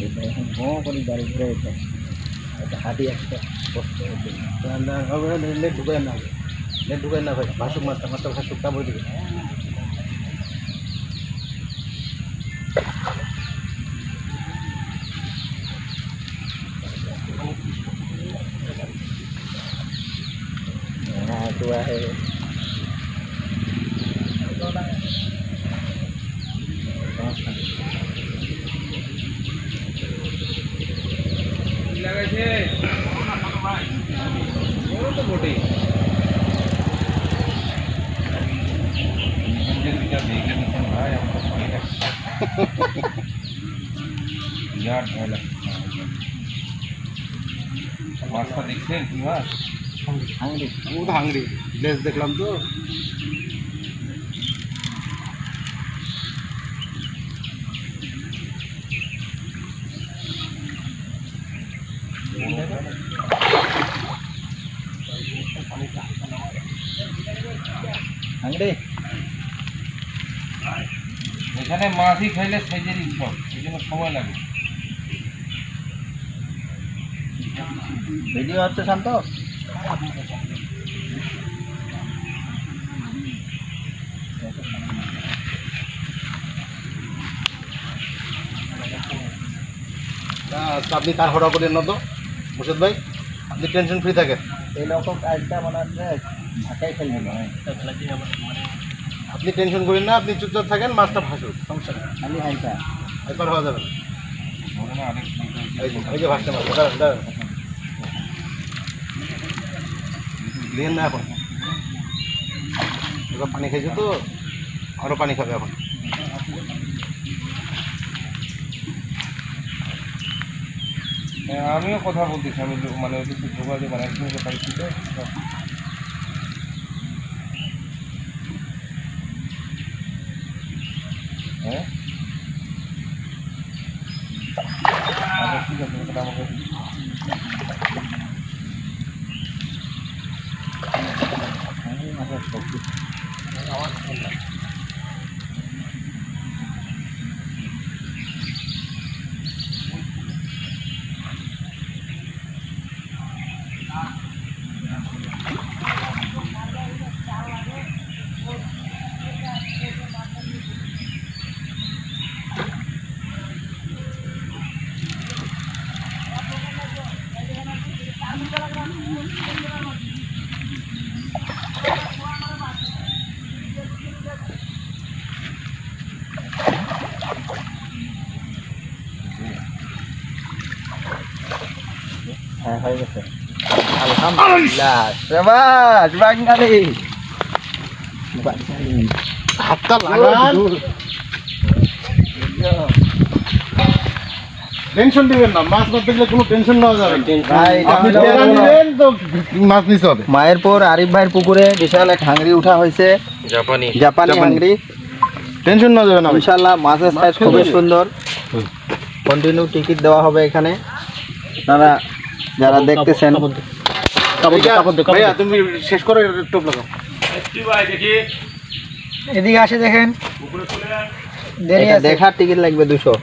গাড়িটা এখন ভোঁ করে গাড়ি ঘুরে যেতে একটা হাঁটি একটা কষ্ট হচ্ছে নেট ঢুকায় না নেট ঢুকায় না ভাই ভাসুক মাছটা মাছটা ভাসুক তারপরে দিকে হ্যাঁ তো আছে মাছটা দেখছেন কি মাছ হাংরি ও তো হাংরি লেজ দেখলাম তো এখানে মাছই খাইলে সাইজেরই সব এই জন্য সময় লাগে। ভিডিও হচ্ছে শান্ত? আপনি তার হড়া করে নতো মুর্শিদ ভাই আপনি টেনশন ফ্রি থাকেন। এই লোক কাজটা মনে ঢাকায় খেলবে নয় আপনি টেনশন করেন না আপনি চুপচাপ থাকেন মাছটা ভাসুক। সমস্যা খালি হাইটা একবার হওয়া যাবে এই যে দাঁড়ান দাঁড়ান। না এখন। এবার পানি খেয়েছে তো আরও পানি খাবে এখন। আমিও কথা বলতেছি, আমি মানে ওদের সাথে যোগাযোগ মানে একজনের পাইছি তো হ্যাঁ? আচ্ছা ঠিক আছে আমাকে হ্যাঁ হয়ে গেছে আলহামদুলিল্লাহ শাবাশ বাঙালি বাঙালি হাতটা লাগান টেনশন দিবেন না মাছ ধরতে গেলে কোনো টেনশন নেওয়া যাবে না। ভাই, আপনি টেরা নিলেন তো মাছ নিতে হবে। মায়েরপুর আরিফ ভাইয়ের পুকুরে বিশাল এক হাঙ্গরি উঠা হয়েছে। জাপানি। জাপানি। হাঙ্গরি টেনশন নেওয়া যাবে না। ইনশাল্লাহ মাছের সাইজ খুবই সুন্দর। কন্টিনিউ টিকিট দেওয়া হবে এখানে। আপনারা যারা দেখতেছেন তুমি শেষ করে টোপ লাগাও। এদিকে আসে দেখেন। দেখার টিকিট লাগবে দুশো।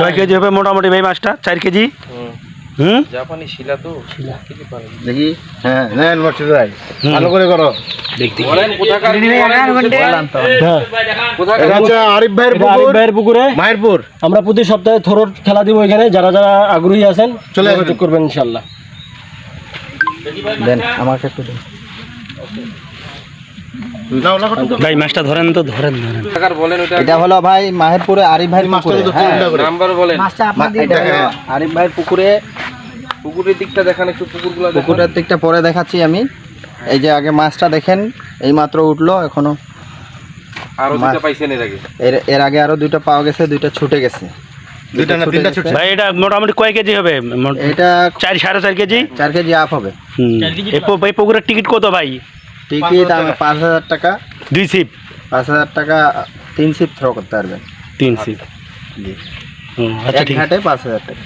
কয় কেজি হবে মোটামুটি ভাই মাছটা? চার কেজি? হুম। জাপানি শিলা তো। শিলা। দেখি। হ্যাঁ নেন মারছি ভাই। ভালো করে করো। দেখতে বলেন কোথাকার বললাম তো এটা হচ্ছে আরিফ ভাইয়ের এটা আরিফ পুকুর। ভাইয়ের পুকুরে। মায়েরপুর আমরা প্রতি সপ্তাহে থরোর খেলা দিব এখানে। যারা যারা আগ্রহী আছেন চলে। যোগাযোগ করবেন ইনশাল্লাহ দেন আমাকে একটু দেন। ভাই মাছটা ধরেন তো ধরেন ধরেন। এটা হলো ভাই মাহেরপুরে আরিফ পুকুরে তো হ্যাঁ। নাম্বার বলেন। হলো আরিফ ভাইয়ের পুকুরে পুকুরের দিকটা দেখান একটু পুকুরগুলো পুকুরের দিকটা পরে দেখাচ্ছি আমি। এই যে আগে মাছটা দেখেন এই মাত্র উঠল এখনও। আরও দুটো পাইছেন এর আগে। এর এর আগে আরও দুইটা পাওয়া গেছে দুইটা ছুটে গেছে। ভাই এটা মোটামুটি কয় কেজি হবে? এটা চার সাড়ে চার কেজি? চার কেজি আপ হবে। এই পুকুরের টিকিট কত ভাই? টিকিট আমি পাঁচ হাজার টাকা দুই সিপ পাঁচ হাজার টাকা তিন সিট থ্রো করতে পারবেন তিন সিপ জি হুম, আচ্ছা এক ঠিক আছে ঘাটে পাঁচ হাজার টাকা